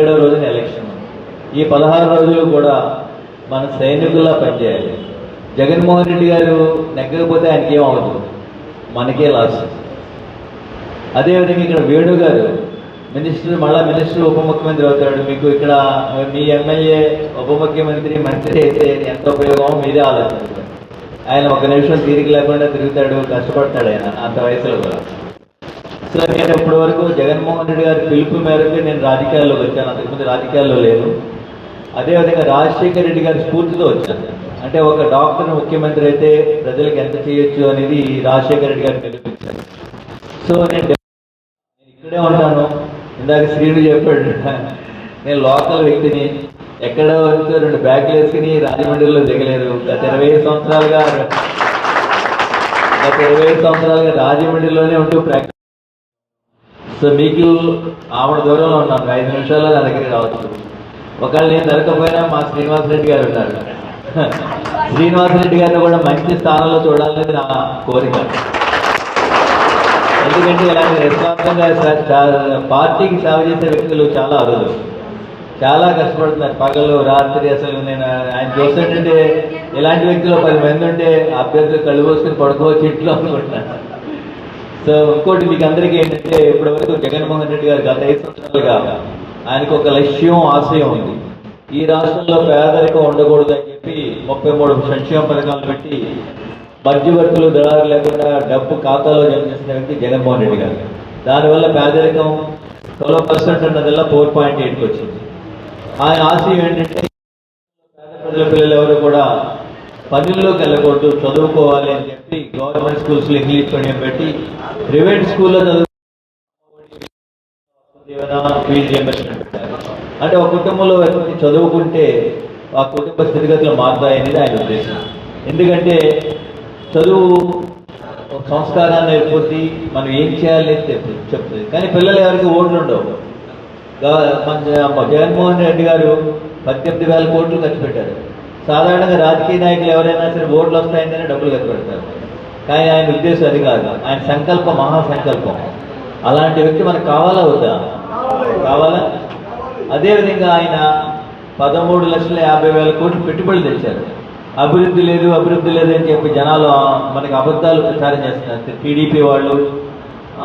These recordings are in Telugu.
ఏడో రోజున ఎలక్షన్. ఈ పదహారు రోజులు కూడా మన సైనికుల్లా పనిచేయాలి. జగన్మోహన్ రెడ్డి గారు నెగ్గకపోతే ఆయనకి ఏం అవ్వదు. మనకే లాస్. అదేవిధంగా ఇక్కడ వేణు గారు మినిస్టర్ మళ్ళా మినిస్టర్ ఉప ముఖ్యమంత్రి అవుతాడు. మీకు ఇక్కడ మీ ఎమ్మెల్యే ఉప ముఖ్యమంత్రి మంత్రి అయితే ఎంత ఉపయోగమో మీరే ఆలోచించారు ఆయన ఒక నిమిషం తీరిక లేకుండా తిరుగుతాడు కష్టపడతాడు ఆయన అంత వయసులో కూడా. సో నేను ఇప్పటి వరకు జగన్మోహన్ రెడ్డి గారి పిలుపు మేరకు నేను రాజకీయాల్లోకి వచ్చాను. అంతకుముందు రాజకీయాల్లో లేను. అదేవిధంగా రాజశేఖర రెడ్డి గారి స్ఫూర్తితో వచ్చాను. అంటే ఒక డాక్టర్ ముఖ్యమంత్రి అయితే ప్రజలకు ఎంత చేయొచ్చు అనేది రాజశేఖర రెడ్డి గారు నిరూపించారు. సో నేను ఇక్కడే ఉంటాను. ఇందాక శ్రీను చెప్పాడు. నేను లోకల్ వ్యక్తిని. ఎక్కడో వెళ్తే రెండు బ్యాగులు వేసుకుని రాజమండ్రిలో దిగలేదు. గత ఇరవై ఐదు సంవత్సరాలుగా గత ఇరవై ఐదు సంవత్సరాలుగా రాజమండ్రిలోనే ఉంటూ ప్రాక్టీస్ సో మీకు ఆవిడ దూరంలో ఉన్నాను ఐదు నిమిషాల్లో నా దగ్గర రావచ్చు. ఒకవేళ నేను దొరకపోయినా మా శ్రీనివాసరెడ్డి గారు ఉన్నారు శ్రీనివాసరెడ్డి గారిని కూడా మంచి స్థానంలో చూడాలనేది నా కోరిక. ఎందుకంటే ఇలాంటి నిస్వార్థంగా పార్టీకి సేవ చేసే వ్యక్తులు చాలా అరుదు. చాలా కష్టపడుతున్నారు. పగలు రాత్రి అసలు నేను ఆయన చూస్తుంటే ఇలాంటి వ్యక్తులు పది మంది ఉంటే అభ్యర్థులు కళ్ళు పోసుకుని పడుకోవచ్చు ఇంట్లో అనుకుంటున్నాను. సో ఇంకోటి మీకు అందరికీ ఏంటంటే ఇప్పటివరకు జగన్మోహన్ రెడ్డి గారు గత ఐదు సంవత్సరాలుగా ఆయనకు ఒక లక్ష్యం ఆశయం ఉంది. ఈ రాష్ట్రంలో పేదరికం ఉండకూడదు అని చెప్పి ముప్పై మూడు సంక్షేమ పథకాలు పెట్టి మధ్యవర్తులు దళారు లేకుండా డబ్బు ఖాతాలో జమ చేసిన వ్యక్తి జగన్మోహన్ రెడ్డి గారు. దానివల్ల పేదరికం ట్వెల్వ్ పర్సెంట్ ఉన్నదల్లా ఫోర్ పాయింట్ ఎయిట్కి వచ్చింది. ఆయన ఆశయం ఏంటంటే పేద ప్రజల పిల్లలు ఎవరు కూడా పనుల్లోకి వెళ్ళకూడదు చదువుకోవాలి అని చెప్పి గవర్నమెంట్ స్కూల్స్లో ఇంగ్లీష్ మీడియం పెట్టి ప్రైవేట్ స్కూల్లో చదువు ఫీజు రియంబర్స్మెంట్ పెట్టారు. అంటే ఒక కుటుంబంలో వ్యక్తి చదువుకుంటే ఆ కుటుంబ స్థితిగతులు మారుతాయనేది ఆయన ఉద్దేశం. ఎందుకంటే చదువు ఒక సంస్కారాన్ని నేర్పుద్ది మనం ఏం చేయాలి చెప్తుంది. కానీ పిల్లలు ఎవరికి ఓట్లు ఉండవు. మన జగన్మోహన్ రెడ్డి గారు పద్దెనిమిది వేల కోట్లు ఖర్చు పెట్టారు. సాధారణంగా రాజకీయ నాయకులు ఎవరైనా సరే ఓట్లు వస్తాయంటేనే డబ్బులు ఖర్చు పెడతారు. కానీ ఆయన ఉద్దేశం అది కాదు. ఆయన సంకల్పం మహా సంకల్పం. అలాంటి వ్యక్తి మనకు కావాలా వద్దా? కావాలా? అదేవిధంగా ఆయన పదమూడు లక్షల యాభై వేల కోట్లు పెట్టుబడులు తెచ్చారు. అభివృద్ధి లేదు అభివృద్ధి లేదు అని చెప్పి జనాలు మనకి అబద్ధాలు ప్రచారం చేస్తున్నారు. టీడీపీ వాళ్ళు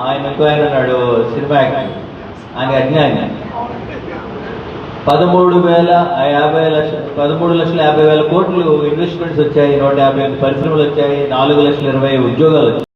ఆయన ఇంకో ఆయన ఉన్నాడు సినిమా యాక్టర్. ఆయన అజ్ఞాని. పదమూడు వేల యాభై లక్ష పదమూడు లక్షల యాభై వేల కోట్లు ఇన్వెస్ట్మెంట్స్ వచ్చాయి నూట యాభై పరిశ్రమలు వచ్చాయి నాలుగు లక్షల ఇరవై ఉద్యోగాలు వచ్చాయి.